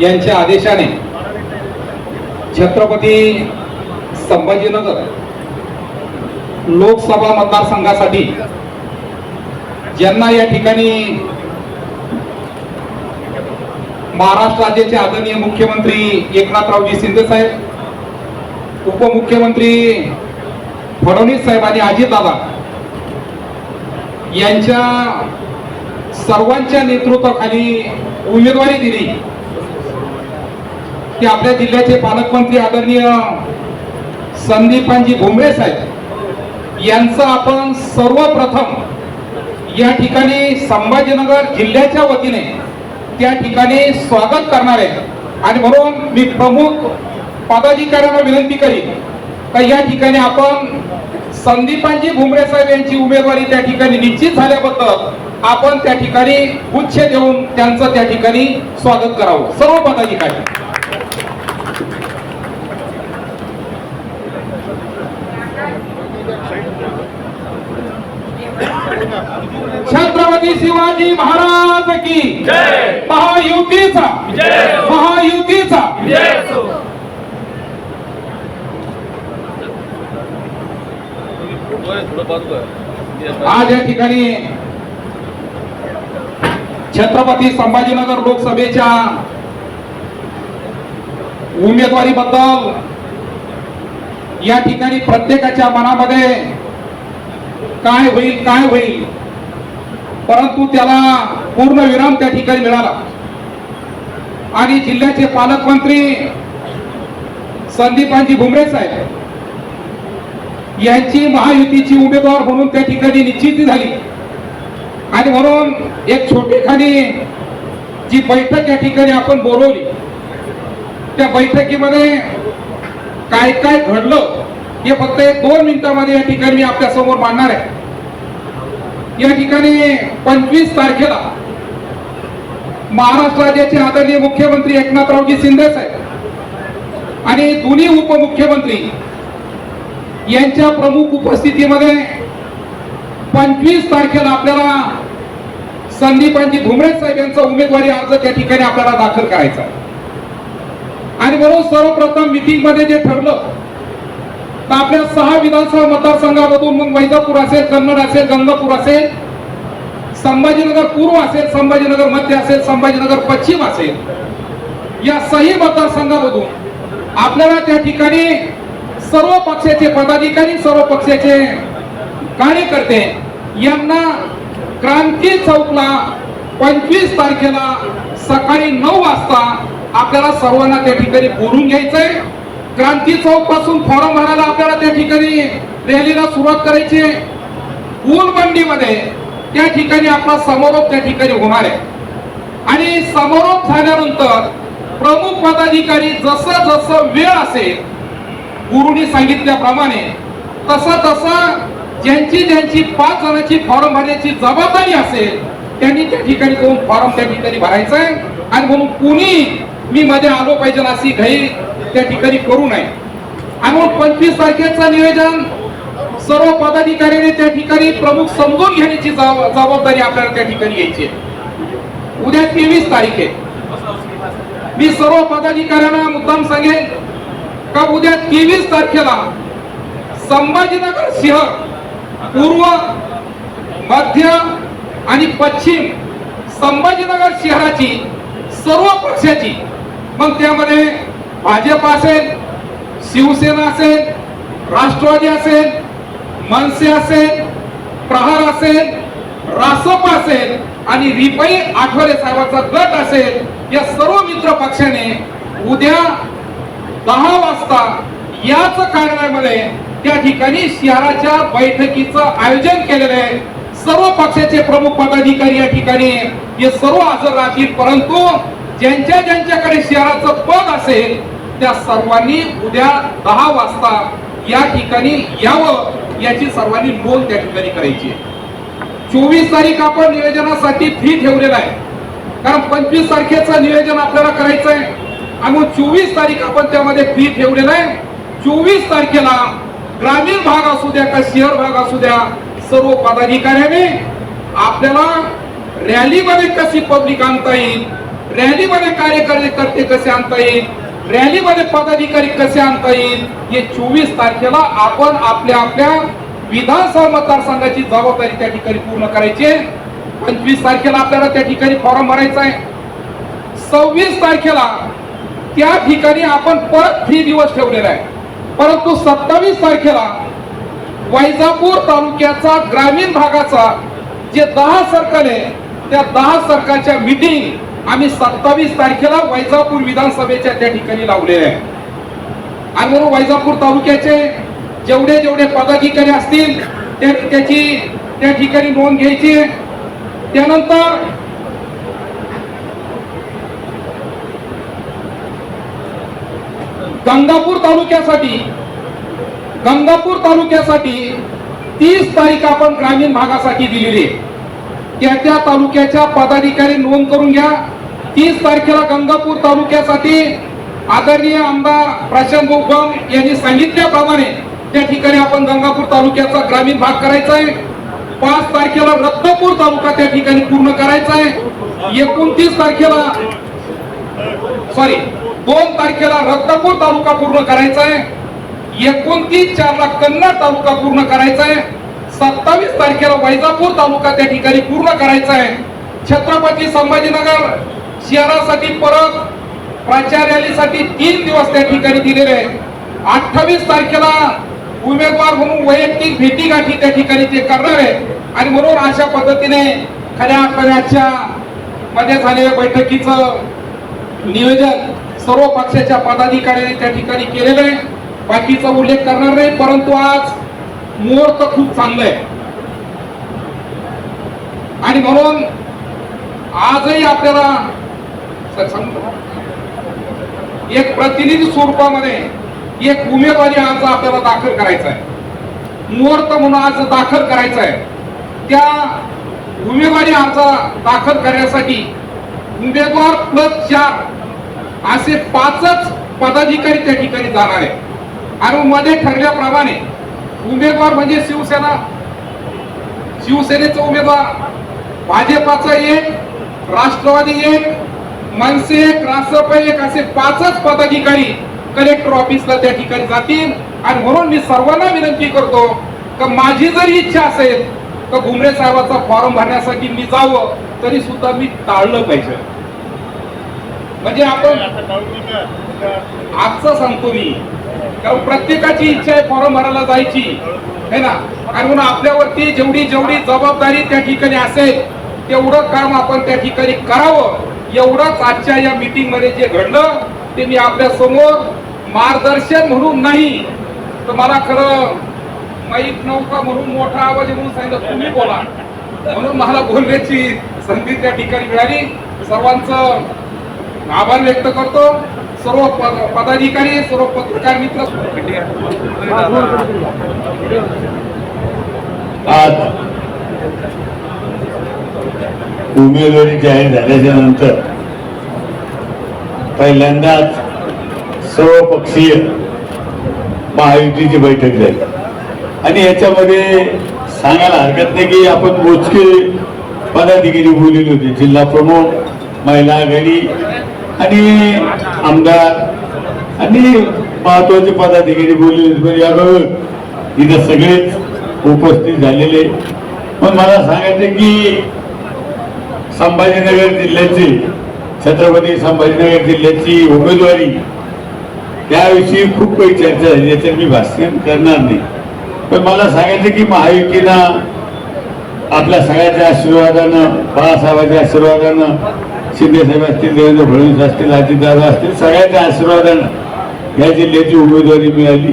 यांच्या आदेशाने छत्रपती संभाजीनगर लोकसभा मतदारसंघासाठी ज्यांना या ठिकाणी महाराष्ट्र राज्याचे आदरणीय मुख्यमंत्री एकनाथरावजी शिंदे साहेब उपमुख्यमंत्री फडणवीस साहेब आणि अजितदादा यांच्या सर्वांच्या नेतृत्वाखाली उमेदवारी दिली. की आपल्या जिल्ह्याचे पालकमंत्री आदरणीय संदीपांजी भुमरे साहेब यांचं आपण सर्वप्रथम या ठिकाणी संभाजीनगर जिल्ह्याच्या वतीने त्या ठिकाणी स्वागत करणार आहे. आणि म्हणून मी प्रमुख पदाधिकाऱ्यांना विनंती करीन का या ठिकाणी आपण संदीपांजी भुमरे साहेब यांची उमेदवारी त्या ठिकाणी निश्चित झाल्याबद्दल आपण त्या ठिकाणी गुच्छ देऊन त्यांचं त्या ठिकाणी स्वागत करावं. सर्व पदाधिकारी. छत्रपती शिवाजी महाराज की महायुतीचा महायुतीचा. आज या ठिकाणी छत्रपती संभाजीनगर लोकसभेच्या उमेदवारीबद्दल या ठिकाणी प्रत्येकाच्या मनामध्ये काय होईल काय होईल? परंतु त्याला पूर्ण विराम त्या ठिकाणी मिळाला. आणि जिल्ह्याचे पालकमंत्री संदीपांजी भुमरे साहेब यांची महायुतीची उमेदवार म्हणून त्या ठिकाणी निश्चिती झाली. आणि म्हणून एक छोटेखानी जी बैठक या ठिकाणी आपण बोलवली त्या बैठकीमध्ये काय काय घडलं हे फक्त एक दोन मिनिटांमध्ये या ठिकाणी मी आपल्यासमोर मांडणार आहे. या ठिकाणी पंचवीस तारखेला महाराष्ट्र राज्याचे आदरणीय मुख्यमंत्री एकनाथरावजी शिंदे साहेब आणि दोन्ही उपमुख्यमंत्री यांच्या प्रमुख उपस्थितीमध्ये पंचवीस तारखेला आपल्याला संदीपांजी भुमरे साहेब यांचा उमेदवारी अर्ज त्या ठिकाणी आपल्याला दाखल करायचा आणि म्हणून सर्वप्रथम मिटिंगमध्ये जे ठरलं तर आपल्या सहा विधानसभा मतदारसंघामधून मग वैजापूर असेल कन्नड असेल गंगापूर असेल संभाजीनगर पूर्व असेल संभाजीनगर मध्य असेल संभाजीनगर पश्चिम असेल या सही मतदारसंघामधून आपल्याला त्या ठिकाणी सर्व पक्षाचे पदाधिकारी सर्व पक्षाचे कार्यकर्ते यांना क्रांती चौकला पंचवीस तारखेला सकाळी नऊ वाजता आपल्याला सर्वांना त्या ठिकाणी बोलून घ्यायचंय. क्रांती चौकपासून फॉर्म भरायला आपल्याला त्या ठिकाणी रॅलीला सुरुवात करायची मध्ये त्या ठिकाणी आपला समारोप त्या ठिकाणी होणार आहे. आणि समारोप झाल्यानंतर प्रमुख पदाधिकारी जसं जसं वेळ असेल गुरुनी सांगितल्याप्रमाणे तसं तसा ज्यांची ज्यांची पाच जणांची फॉर्म भरण्याची जबाबदारी असेल त्यांनी त्या ठिकाणी जाऊन फॉर्म त्या ठिकाणी भरायचा आहे. आणि म्हणून कुणी मी मध्ये आलो पाहिजे अशी घाई त्या ठिकाणी करू नये. आणि पंचवीस तारखेचं नियोजन सर्व पदाधिकाऱ्यांनी त्या ठिकाणी प्रमुख समजून घेण्याची जबाब- जबाबदारी आपल्याला त्या ठिकाणी घ्यायची आहे. उद्या तेवीस तारीख आहे. मी सर्व पदाधिकाऱ्यांना मुद्दाम सांगेन का उद्या तेवीस तारखेला संभाजीनगर शहर पूर्व मध्य आणि पश्चिम संभाजीनगर शहराची सर्व पक्षाची मग त्यामध्ये भाजप असेल शिवसेना असेल राष्ट्रवादी असेल मनसे असेल प्रहार असेल रासप असेल आणि रिपाई आठवले साहेबांचा गट असेल या सर्व मित्र पक्षाने उद्या दहा वाजता याच कार्यालयामध्ये त्या ठिकाणी शहराच्या बैठकीचं आयोजन केलेलं आहे. सर्व पक्षाचे प्रमुख पदाधिकारी या ठिकाणी हे सर्व हजर राहतील परंतु ज्यांच्या ज्यांच्याकडे शहराचं पद असेल त्या सर्वांनी उद्या दहा वाजता या ठिकाणी यावं याची सर्वांनी नोंद त्या ठिकाणी करायची आहे. चोवीस तारीख आपण नियोजनासाठी फी ठेवलेला आहे. कारण पंचवीस तारखेचं नियोजन आपल्याला करायचं आहे. आणि मग चोवीस तारीख आपण त्यामध्ये फी ठेवलेला आहे. चोवीस तारखेला ग्रामीण भाग असू द्या का शहर भाग असू द्या सर्व पदाधिकाऱ्यांनी आपल्याला रॅलीमध्ये कशी पब्लिक आणता येईल रॅलीमध्ये कार्यकर्ते करते कसे आणता येईल? रॅलीमध्ये पदाधिकारी कसे आणता येईल? हे चोवीस तारखेला आपण आपल्या आपल्या विधानसभा मतदारसंघाची जबाबदारी त्या ठिकाणी पूर्ण करायची आहे. पंचवीस तारखेला आपल्याला त्या ठिकाणी फॉर्म भरायचा आहे. सव्वीस तारखेला त्या ठिकाणी आपण परत फ्री दिवस ठेवलेला आहे. परंतु सत्तावीस तारखेला वैजापूर तालुक्याचा ग्रामीण भागाचा जे दहा सर्कल आहे त्या दहा सर्कलच्या मीटिंग आम्ही सत्तावीस तारखेला वैजापूर विधानसभेच्या त्या ठिकाणी लावलेल्या आहे. आणि म्हणून वैजापूर तालुक्याचे जेवढे जेवढे पदाधिकारी असतील त्या त्याची त्या ठिकाणी नोंद घ्यायची त्यानंतर गंगापूर तालुक्यासाठी गंगापूर तालुक्यासाठी तीस तारीख आपण ग्रामीण भागासाठी दिलेली आहे. त्या त्या तालुक्याच्या पदाधिकारी नोंद करून घ्या. तीस तारखेला गंगापूर तालुक्यासाठी आदरणीय आमदार प्रशांत गोगम यांनी सांगितल्याप्रमाणे त्या ठिकाणी आपण गंगापूर तालुक्याचा ग्रामीण भाग करायचा आहे. पाच तारखेला रत्नपूर तालुका त्या ठिकाणी पूर्ण करायचा आहे. एकोणतीस तारखेला सॉरी दोन तारखेला रत्नपूर तालुका पूर्ण करायचा आहे. एकोणतीस चारला कन्नड तालुका पूर्ण करायचा आहे. सत्तावीस तारखेला वैजापूर तालुका त्या ठिकाणी पूर्ण करायचा आहे. छत्रपती संभाजीनगर शहरासाठी परत प्रचार रॅलीसाठी तीन दिवस त्या ठिकाणी दिलेले आहेत. अठ्ठावीस तारखेला उमेदवार म्हणून वैयक्तिक भेटीगाठी त्या ठिकाणी ते करणार आहे आणि म्हणून अशा पद्धतीने खऱ्या अर्थाच्या मध्ये झालेल्या बैठकीचं नियोजन सर्व पक्षाच्या पदाधिकाऱ्यांनी त्या ठिकाणी केलेलं आहे. बाकीचा उल्लेख करणार नाही परंतु आज मुहूर्त खूप चांगलं आहे. आणि म्हणून आजही आपल्याला एक प्रतिनिधी स्वरूपामध्ये एक उमेदवारी अर्ज आपल्याला दाखल करायचा आहे. मुहूर्त म्हणून आज दाखल करायचा आहे. त्या उमेदवारी अर्ज दाखल करण्यासाठी उमेदवार प्लस चार असे पाचच पदाधिकारी त्या ठिकाणी जाणार आहे आणि मध्ये ठरल्याप्रमाणे उमेदवार म्हणजे शिवसेना. शिवसेनेचा उमेदवार भाजपाचा एक राष्ट्रवादी एक मनसे एक एक असे पाचच पदाधिकारी कलेक्टर ऑफिसला त्या ठिकाणी जातील. आणि म्हणून मी सर्वांना विनंती करतो का माझी जरी इच्छा असेल तर घुमरे साहेबाचा फॉर्म भरण्यासाठी मी जावं तरी सुद्धा मी टाळलं पाहिजे. म्हणजे आपण आजचं सांगतो मी. कारण प्रत्येकाची इच्छा आहे फॉर्म भरायला जायची. है ना? आणि म्हणून आपल्यावरती जेवढी जेवढी जबाबदारी त्या ठिकाणी असेल तेवढं काम आपण त्या ठिकाणी करावं. एवढंच आजच्या या मीटिंगमध्ये जे घडलं ते मी आपल्यासमोर मार्गदर्शन म्हणून नाही तर मला खरं माहीत नव्हता म्हणून मोठा आवाज म्हणून सांगितलं तुम्ही बोला. म्हणून मला बोलण्याची संधी त्या ठिकाणी मिळाली. सर्वांचं आभार व्यक्त करतो. सर्व पदाधिकारी सर्व पत्रकार मित्र आज उमेदवारी जाहीर झाल्याच्यानंतर पहिल्यांदाच सर्वपक्षीय महायुतीची बैठक झाली. आणि याच्यामध्ये सांगायला हरकत नाही की आपण मोजके पदाधिकारी बोललेले होते. जिल्हा प्रमुख महिला आघाडी आणि आमदार आणि महत्त्वाचे पदाधिकारी बोललेले होते. पण याबाबत इथं सगळेच उपस्थित झालेले. पण मला सांगायचं की संभाजीनगर जिल्ह्याची छत्रपती संभाजीनगर जिल्ह्याची उमेदवारी. त्याविषयी खूप काही चर्चा झाली याच्यात मी भाष्य करणार नाही. पण मला सांगायचं की महायुतीनं आपल्या सगळ्याच्या आशीर्वादानं बाळासाहेबांच्या आशीर्वादानं शिंदे साहेब असतील देवेंद्र फडणवीस असतील अजितदादा असतील सगळ्याच्या आशीर्वादानं या जिल्ह्याची उमेदवारी मिळाली.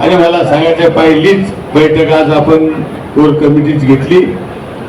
आणि मला सांगायचं पहिलीच बैठक आज आपण कोर कमिटीच घेतली.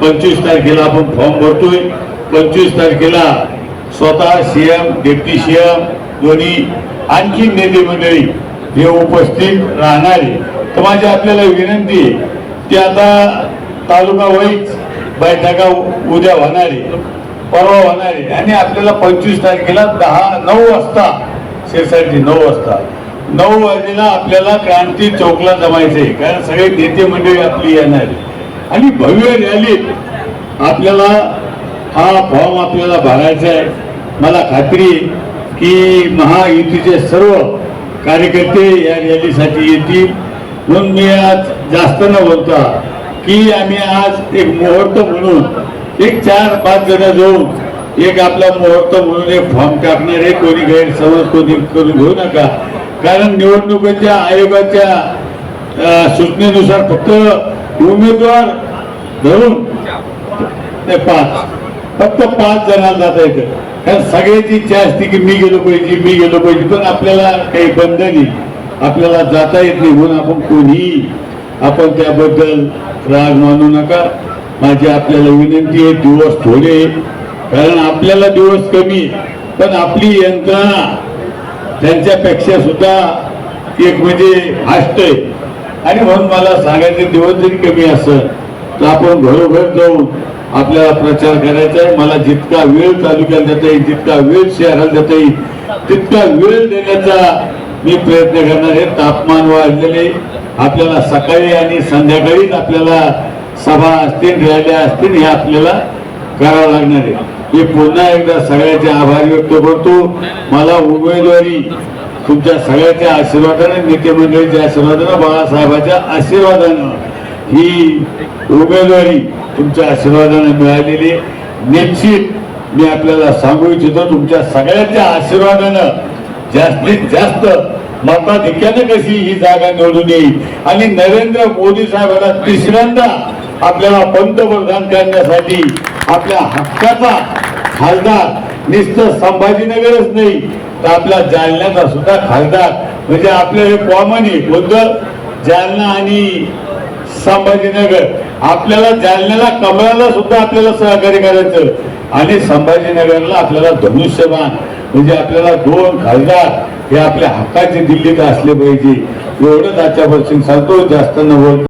पंचवीस तारखेला आपण फॉर्म भरतोय. पंचवीस तारखेला स्वतः सीएम डेप्टी सीएम दोन्ही आणखी नेते मंडळी हे उपस्थित राहणारे तर माझी आपल्याला विनंती आहे की आता तालुका वाईज बैठका उद्या होणार आहे. परवा होणार आहे. आणि आपल्याला पंचवीस तारखेला दहा नऊ वाजता शिरसाटची नऊ वाजता नऊ वाजेला आपल्याला क्रांती चौकला जमायचं आहे. कारण सगळे नेते मंडळी आपली येणार आहे. आणि भव्य रॅलीत आपल्याला हा फॉर्म आपल्याला भरायचा आहे. मला खात्री की महायुतीचे सर्व कार्यकर्ते या रॅलीसाठी येतील. म्हणून मी आज जास्त न बोलता की आम्ही आज एक मुहूर्त म्हणून एक चार पाच जण जाऊन एक आपला मुहूर्त म्हणून एक फॉर्म टाकणार आहे. कोणी गैरसमज कोणी करून घेऊ नका. कारण निवडणुकीच्या आयोगाच्या सूचनेनुसार फक्त उमेदवार धरून ते पाच फक्त पाच जणांना जाता येतं. कारण सगळ्याची इच्छा असते की मी गेलो पाहिजे मी गेलो पाहिजे पण आपल्याला काही बंद नाही. आपल्याला जाता येत नाही म्हणून आपण कोणीही आपण त्याबद्दल राग मानू नका. माझी आपल्याला विनंती आहे दिवस थोडे कारण आपल्याला दिवस कमी पण आपली यंत्रणा त्यांच्यापेक्षा सुद्धा एक म्हणजे फास्ट आहे. आणि म्हणून मला सांगायचे दिवस जरी कमी असं तर आपण घरोघर जाऊन आपल्याला प्रचार करायचा आहे. मला जितका वेळ तालुक्याला देता येईल जितका वेळ शहराला देता येईल तितका वेळ देण्याचा मी प्रयत्न करणार आहे. तापमान वाढलेले आपल्याला सकाळी आणि संध्याकाळीच आपल्याला सभा असतील रॅल्या असतील हे आपल्याला करावं लागणार आहे. मी पुन्हा एकदा सगळ्याचे आभार व्यक्त करतो. मला उमेदवारी तुमच्या सगळ्याच्या आशीर्वादाने नेते मंडळीच्या आशीर्वादानं बाळासाहेबाच्या आशीर्वादानं ही उमेदवारी तुमच्या आशीर्वादाने मिळालेली निश्चित मी आपल्याला सांगू इच्छितो तुमच्या सगळ्यांच्या आशीर्वादानं जास्तीत जास्त मताधिक्यानं कशी ही जागा निवडून येईल? आणि नरेंद्र मोदी साहेबांना तिसऱ्यांदा आपल्याला पंतप्रधान करण्यासाठी आपल्या हक्काचा खासदार नुसतं संभाजीनगरच नाही तर आपल्या जालन्याचा सुद्धा खासदार. म्हणजे आपलं हे कॉमन आहे कोणतं जालना आणि संभाजीनगर. आपल्याला जालन्याला कमळाला सुद्धा आपल्याला सहकार्य करायचं. आणि संभाजीनगरला आपल्याला धनुष्यबाण. म्हणजे आपल्याला दोन खासदार हे आपल्या हक्काचे दिल्लीत असले पाहिजे. एवढंच आजच्या वर्षी सांगतो जास्त न बोलतो.